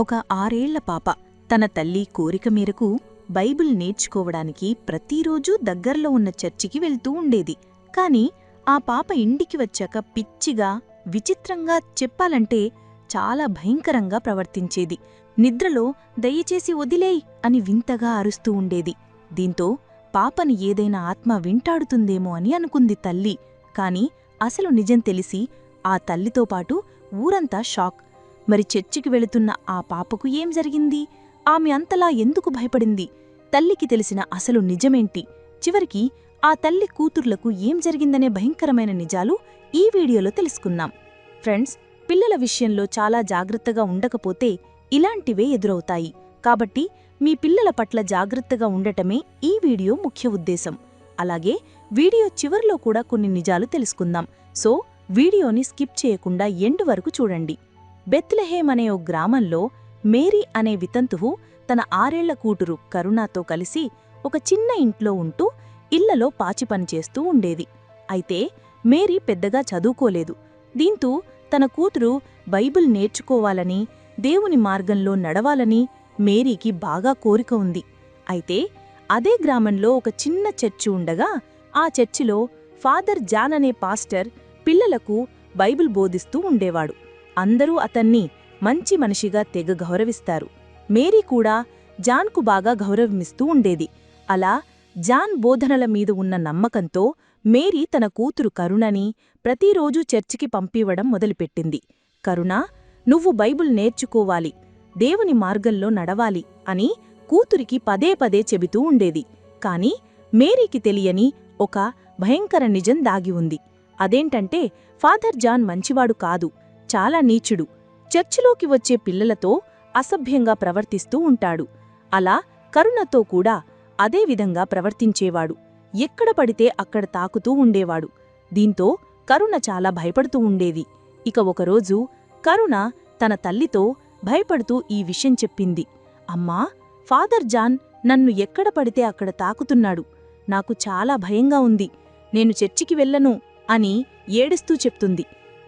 ఒక ఆరేళ్ళ పాప. తన తల్లి కోరిక మేరకు బైబిల్ నేర్చుకోవడానికి ప్రతిరోజూ దగ్గర్లో ఉన్న చర్చికి వెళ్తూ ఉండేది. కాని ఆ పాప ఇంటికి వచ్చాక పిచ్చిగా విచిత్రంగా చెప్పాలంటే చాలా భయంకరంగా ప్రవర్తించేది. నిద్రలో దయచేసి వదిలేయ్ అని వింతగా అరుస్తూ ఉండేది. దీంతో పాపని ఏదైనా ఆత్మ వింటాడుతుందేమో అని అనుకుంది తల్లి. కాని అసలు నిజం తెలిసి ఆ తల్లితో పాటు ఊరంతా షాక్. మరి చర్చికి వెళుతున్న ఆ పాపకు ఏం జరిగింది? ఆమె అంతలా ఎందుకు భయపడింది? తల్లికి తెలిసిన అసలు నిజమేంటి? చివరికి ఆ తల్లి కూతుర్లకు ఏం జరిగిందనే భయంకరమైన నిజాలు ఈ వీడియోలో తెలుసుకుందాం. ఫ్రెండ్స్ పిల్లల విషయంలో చాలా జాగ్రత్తగా ఉండకపోతే ఇలాంటివే ఎదురవుతాయి. కాబట్టి మీ పిల్లల పట్ల జాగ్రత్తగా ఉండటమే ఈ వీడియో ముఖ్య ఉద్దేశం. అలాగే వీడియో చివర్లో కూడా కొన్ని నిజాలు తెలుసుకుందాం. సో వీడియోని స్కిప్ చేయకుండా ఎండు వరకు చూడండి. బెత్లెహేం అనే ఓ గ్రామంలో మేరీ అనే వితంతువు తన ఆరేళ్ళ కూతురు కరుణాతో కలిసి ఒక చిన్న ఇంట్లో ఉంటూ ఇళ్ళలో పాచి పనిచేస్తూ ఉండేది. అయితే మేరీ పెద్దగా చదువుకోలేదు. దీంతో తన కూతురు బైబిల్ నేర్చుకోవాలని దేవుని మార్గంలో నడవాలని మేరీకి బాగా కోరిక ఉంది. అయితే అదే గ్రామంలో ఒక చిన్న చర్చి ఉండగా ఆ చర్చిలో ఫాదర్ జాన్ అనే పాస్టర్ పిల్లలకు బైబిల్ బోధిస్తూ ఉండేవాడు. అందరూ అతన్ని మంచి మనిషిగా తెగ గౌరవిస్తారు. మేరీ కూడా జాన్కు బాగా గౌరవమిస్తూ ఉండేది. అలా జాన్ బోధనల మీద ఉన్న నమ్మకంతో మేరీ తన కూతురు కరుణని ప్రతిరోజూ చర్చికి పంపివ్వడం మొదలుపెట్టింది. కరుణ నువ్వు బైబుల్ నేర్చుకోవాలి దేవుని మార్గంలో నడవాలి అని కూతురికి పదే పదే చెబుతూ ఉండేది. కాని మేరీకి తెలియని ఒక భయంకర నిజం దాగి ఉంది. అదేంటంటే ఫాదర్ జాన్ మంచివాడు కాదు. చాలా నీచుడు. చర్చిలోకి వచ్చే పిల్లలతో అసభ్యంగా ప్రవర్తిస్తూ ఉంటాడు. అలా కరుణతో కూడా అదేవిధంగా ప్రవర్తించేవాడు. ఎక్కడ పడితే అక్కడ తాకుతూ ఉండేవాడు. దీంతో కరుణ చాలా భయపడుతూ ఉండేది. ఇక ఒకరోజు కరుణ తన తల్లితో భయపడుతూ ఈ విషయం చెప్పింది. అమ్మా ఫాదర్ జాన్ నన్ను ఎక్కడ పడితే అక్కడ తాకుతున్నాడు. నాకు చాలా భయంగా ఉంది. నేను చర్చికి వెళ్ళను అని ఏడుస్తూ చెప్తుంది.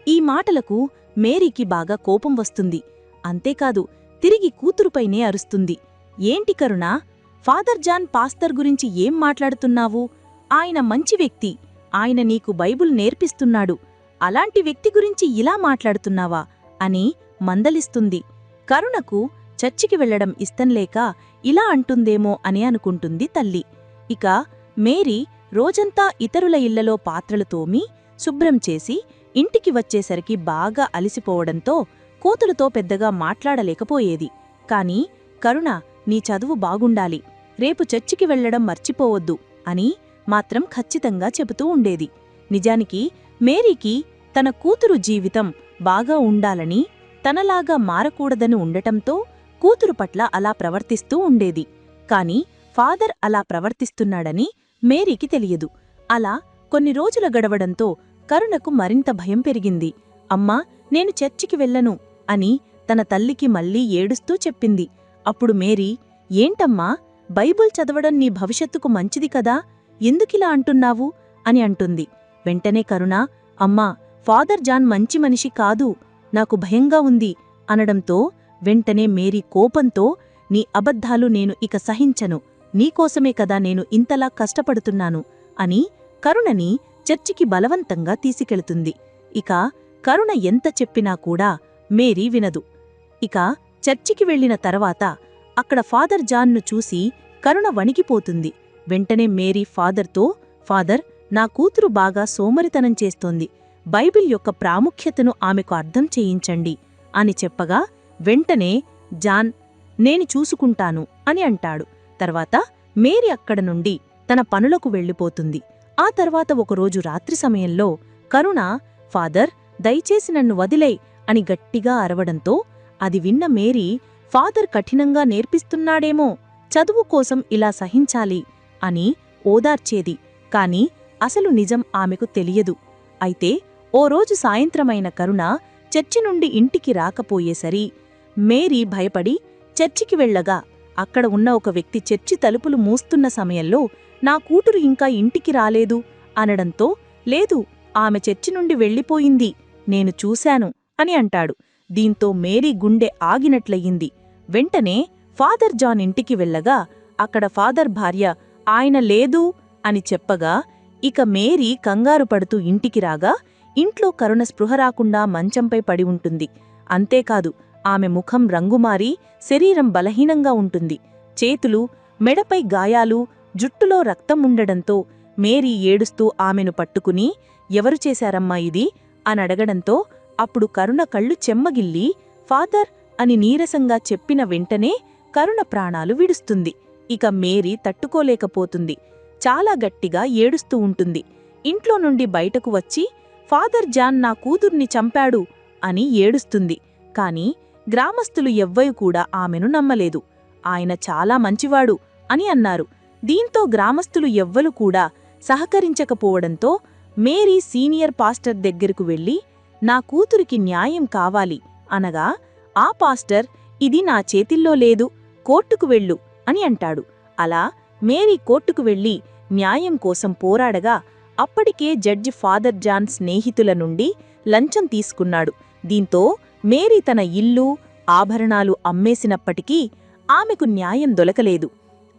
ఈ మాటలకు మేరీకి బాగా కోపం వస్తుంది. అంతేకాదు తిరిగి కూతురుపైనే అరుస్తుంది. ఏంటి కరుణా? ఫాదర్ జాన్ పాస్తర్ గురించి ఏం మాట్లాడుతున్నావు? ఆయన మంచి వ్యక్తి. ఆయన నీకు బైబుల్ నేర్పిస్తున్నాడు. అలాంటి వ్యక్తి గురించి ఇలా మాట్లాడుతున్నావా? అని మందలిస్తుంది. కరుణకు చర్చికి వెళ్ళడం ఇష్టంలేక ఇలా అంటుందేమో అని అనుకుంటుంది తల్లి. ఇక మేరీ రోజంతా ఇతరుల ఇళ్ళలో పాత్రలు తోమి శుభ్రం చేసి ఇంటికి వచ్చేసరికి బాగా అలిసిపోవడంతో కూతురుతో పెద్దగా మాట్లాడలేకపోయేది. కాని కరుణ నీ చదువు బాగుండాలి. రేపు చర్చికి వెళ్ళడం మర్చిపోవద్దు అని మాత్రం ఖచ్చితంగా చెబుతూ ఉండేది. నిజానికి మేరీకి తన కూతురు జీవితం బాగా ఉండాలని తనలాగా మారకూడదని ఉండటంతో కూతురు పట్ల అలా ప్రవర్తిస్తూ ఉండేది. కాని ఫాదర్ అలా ప్రవర్తిస్తున్నాడని మేరీకి తెలియదు. అలా కొన్ని రోజుల గడవడంతో కరుణకు మరింత భయం పెరిగింది. అమ్మా నేను చర్చికి వెళ్ళను అని తన తల్లికి మళ్ళీ ఏడుస్తూ చెప్పింది. అప్పుడు మేరీ ఏంటమ్మా బైబుల్ చదవడం నీ భవిష్యత్తుకు మంచిది కదా? ఎందుకిలా అంటున్నావు? అని అంటుంది. వెంటనే కరుణ అమ్మా ఫాదర్ జాన్ మంచి మనిషి కాదు నాకు భయంగా ఉంది అనడంతో వెంటనే మేరీ కోపంతో నీ అబద్ధాలు నేను ఇక సహించను. నీకోసమే కదా నేను ఇంతలా కష్టపడుతున్నాను అని కరుణని చర్చికి బలవంతంగా తీసుకెళుతుంది. ఇక కరుణ ఎంత చెప్పినా కూడా మేరీ వినదు. ఇక చర్చికి వెళ్ళిన తర్వాత అక్కడ ఫాదర్ జాన్ను చూసి కరుణ వణికిపోతుంది. వెంటనే మేరీ ఫాదర్తో ఫాదర్ నా కూతురు బాగా సోమరితనం చేస్తోంది. బైబిల్ యొక్క ప్రాముఖ్యతను ఆమెకు అర్థం చేయించండి అని చెప్పగా వెంటనే జాన్ నేను చూసుకుంటాను అని అంటాడు. తర్వాత మేరీ అక్కడ నుండి తన పనులకు వెళ్ళిపోతుంది. ఆ తర్వాత ఒకరోజు రాత్రి సమయంలో కరుణ ఫాదర్ దయచేసి నన్ను వదిలే అని గట్టిగా అరవడంతో అది విన్న మేరీ ఫాదర్ కఠినంగా నేర్పిస్తున్నాడేమో చదువు కోసం ఇలా సహించాలి అని ఓదార్చేది. కాని అసలు నిజం ఆమెకు తెలియదు. అయితే ఓ రోజు సాయంత్రమైన కరుణ చర్చి నుండి ఇంటికి రాకపోయేసరి మేరీ భయపడి చర్చికి వెళ్ళగా అక్కడ ఉన్న ఒక వ్యక్తి చర్చి తలుపులు మూస్తున్న సమయంలో నా కూతురు ఇంకా ఇంటికి రాలేదు అనడంతో లేదు ఆమె చర్చి నుండి వెళ్ళిపోయింది నేను చూశాను అని అంటాడు. దీంతో మేరీ గుండె ఆగినట్లయింది. వెంటనే ఫాదర్ జాన్ ఇంటికి వెళ్ళగా అక్కడ ఫాదర్ భార్య ఆయన లేదు అని చెప్పగా ఇక మేరీ కంగారు పడుతూ ఇంటికి రాగా ఇంట్లో కరుణ స్పృహ రాకుండా మంచంపై పడి ఉంటుంది. అంతేకాదు ఆమె ముఖం రంగుమారి శరీరం బలహీనంగా ఉంటుంది. చేతులు మెడపై గాయాలు జుట్టులో రక్తం ఉండడంతో మేరీ ఏడుస్తూ ఆమెను పట్టుకుని ఎవరు చేశారమ్మా ఇది? అనడగడంతో అప్పుడు కరుణ కళ్ళు చెమ్మగిల్లి ఫాదర్ అని నీరసంగా చెప్పిన వెంటనే కరుణ ప్రాణాలు విడుస్తుంది. ఇక మేరీ తట్టుకోలేకపోతుంది. చాలా గట్టిగా ఏడుస్తూ ఉంటుంది. ఇంట్లో నుండి బయటకు వచ్చి ఫాదర్ జాన్ నా కూతుర్ని చంపాడు అని ఏడుస్తుంది. కాని గ్రామస్తులు ఎవ్వయు కూడా ఆమెను నమ్మలేదు. ఆయన చాలా మంచివాడు అని అన్నారు. దీంతో గ్రామస్తులు ఎవ్వరు కూడా సహకరించకపోవడంతో మేరీ సీనియర్ పాస్టర్ దగ్గరకు వెళ్ళి నా కూతురికి న్యాయం కావాలి అనగా ఆ పాస్టర్ ఇది నా చేతిల్లో లేదు కోర్టుకు వెళ్ళు అని అంటాడు. అలా మేరీ కోర్టుకు వెళ్ళి న్యాయం కోసం పోరాడగా అప్పటికే జడ్జి ఫాదర్ జాన్ స్నేహితుల నుండి లంచం తీసుకున్నాడు. దీంతో మేరీ తన ఇల్లు ఆభరణాలు అమ్మేసినప్పటికీ ఆమెకు న్యాయం దొలకలేదు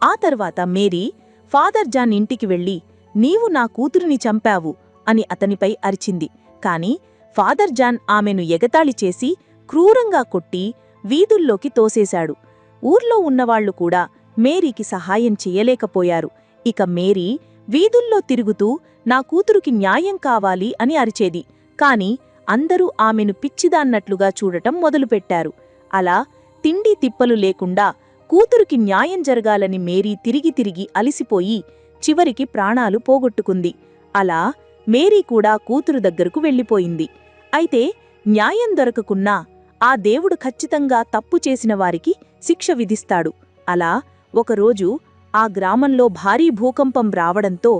ఆ తర్వాత మేరీ ఫాదర్ జాన్ ఇంటికి వెళ్ళి నీవు నా కూతురిని చంపావు అని అతనిపై అరిచింది. కాని ఫాదర్ జాన్ ఆమెను ఎగతాళి చేసి క్రూరంగా కొట్టి వీధుల్లోకి తోసేశాడు. ఊర్లో ఉన్నవాళ్ళు కూడా మేరీకి సహాయం చెయ్యలేకపోయారు ఇక మేరీ వీధుల్లో తిరుగుతూ నా కూతురుకి న్యాయం కావాలి అని అరిచేది. కాని అందరూ ఆమెను పిచ్చిదాన్నట్లుగా చూడటం మొదలుపెట్టారు. అలా తిండి తిప్పలు లేకుండా కూతురికి న్యాయం జరగాలని మేరీ తిరిగి తిరిగి అలిసిపోయి చివరికి ప్రాణాలు పోగొట్టుకుంది. అలా మేరీ కూడా కూతురు దగ్గరకు వెళ్ళిపోయింది. అయితే న్యాయం దొరకకున్నా ఆ దేవుడు ఖచ్చితంగా తప్పు చేసిన వారికి శిక్ష విధిస్తాడు. అలా ఒకరోజు ఆ గ్రామంలో భారీ భూకంపం రావడంతో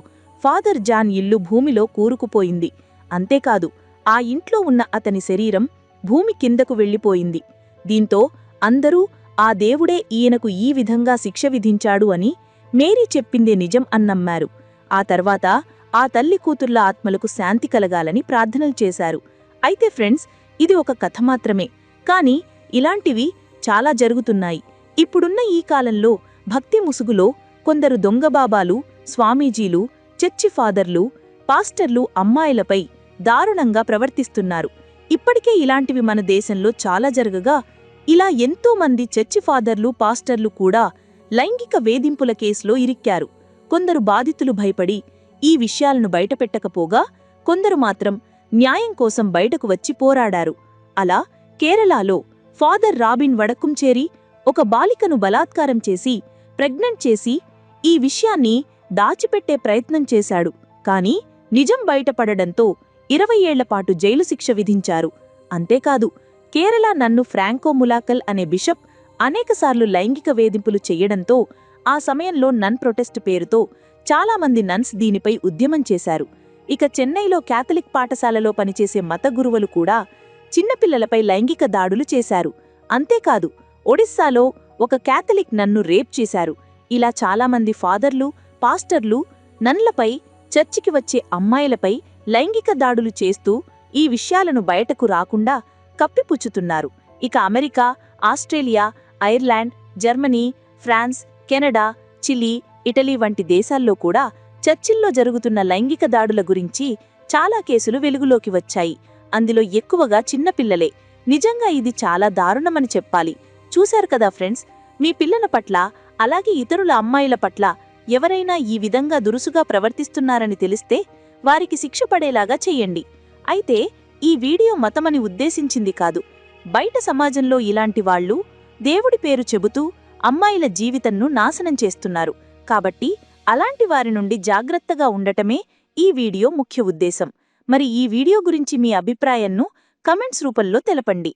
ఫాదర్ జాన్ ఇల్లు భూమిలో కూరుకుపోయింది. అంతేకాదు ఆ ఇంట్లో ఉన్న అతని శరీరం భూమి కిందకు వెళ్ళిపోయింది. దీంతో అందరూ ఆ దేవుడే ఈయనకు ఈ విధంగా శిక్ష విధించాడు అని మేరీ చెప్పిందే నిజం అన్నమ్మారు ఆ తర్వాత ఆ తల్లి కూతుర్ల ఆత్మలకు శాంతి కలగాలని ప్రార్థనలు చేశారు. అయితే ఫ్రెండ్స్ ఇది ఒక కథ మాత్రమే. కాని ఇలాంటివి చాలా జరుగుతున్నాయి. ఇప్పుడున్న ఈ కాలంలో భక్తి ముసుగులో కొందరు దొంగబాబాలు స్వామీజీలు చర్చి ఫాదర్లు పాస్టర్లు అమ్మాయిలపై దారుణంగా ప్రవర్తిస్తున్నారు. ఇప్పటికే ఇలాంటివి మన దేశంలో చాలా జరగగా ఇలా ఎంతో మంది చర్చి ఫాదర్లు పాస్టర్లు కూడా లైంగిక వేధింపుల కేసులో ఇరిక్కారు. కొందరు బాధితులు భయపడి ఈ విషయాలను బయటపెట్టకపోగా కొందరు మాత్రం న్యాయం కోసం బయటకు వచ్చి పోరాడారు. అలా కేరళలో ఫాదర్ రాబిన్ వడకుంచేరి ఒక బాలికను బలాత్కారం చేసి ప్రెగ్నెంట్ చేసి ఈ విషయాన్ని దాచిపెట్టే ప్రయత్నం చేశాడు. కాని నిజం బయటపడడంతో ఇరవై ఏళ్ళపాటు జైలు శిక్ష విధించారు. అంతేకాదు కేరళ నన్ను ఫ్రాంకో ములాకల్ అనే బిషప్ అనేకసార్లు లైంగిక వేధింపులు చెయ్యడంతో ఆ సమయంలో నన్ ప్రొటెస్ట్ పేరుతో చాలామంది నన్స్ దీనిపై ఉద్యమం చేశారు. ఇక చెన్నైలో క్యాథలిక్ పాఠశాలలో పనిచేసే మత గురువులు కూడా చిన్నపిల్లలపై లైంగిక దాడులు చేశారు. అంతేకాదు ఒడిస్సాలో ఒక క్యాథలిక్ నన్ను రేప్ చేశారు. ఇలా చాలామంది ఫాదర్లు పాస్టర్లు నన్లపై చర్చికి వచ్చే అమ్మాయిలపై లైంగిక దాడులు చేస్తూ ఈ విషయాలను బయటకు రాకుండా కప్పిపుచ్చుతున్నారు. ఇక America Australia Ireland Germany France Canada Chile Italy వంటి దేశాల్లో కూడా చర్చిల్లో జరుగుతున్న లైంగిక దాడుల గురించి చాలా కేసులు వెలుగులోకి వచ్చాయి. అందులో ఎక్కువగా చిన్నపిల్లలే నిజంగా ఇది చాలా దారుణమని చెప్పాలి. చూశారు కదా ఫ్రెండ్స్ మీ పిల్లల పట్ల అలాగే ఇతరుల అమ్మాయిల పట్ల ఎవరైనా ఈ విధంగా దురుసుగా ప్రవర్తిస్తున్నారని తెలిస్తే వారికి శిక్ష పడేలాగా చెయ్యండి అయితే ఈ వీడియో మతమని ఉద్దేశించింది కాదు. బయట సమాజంలో ఇలాంటి వాళ్ళు దేవుడి పేరు చెబుతూ అమ్మాయిల జీవితంను నాశనం చేస్తున్నారు. కాబట్టి అలాంటి వారి నుండి జాగ్రత్తగా ఉండటమే ఈ వీడియో ముఖ్య ఉద్దేశం. మరి ఈ వీడియో గురించి మీ అభిప్రాయాన్ని కమెంట్స్ రూపంలో తెలపండి.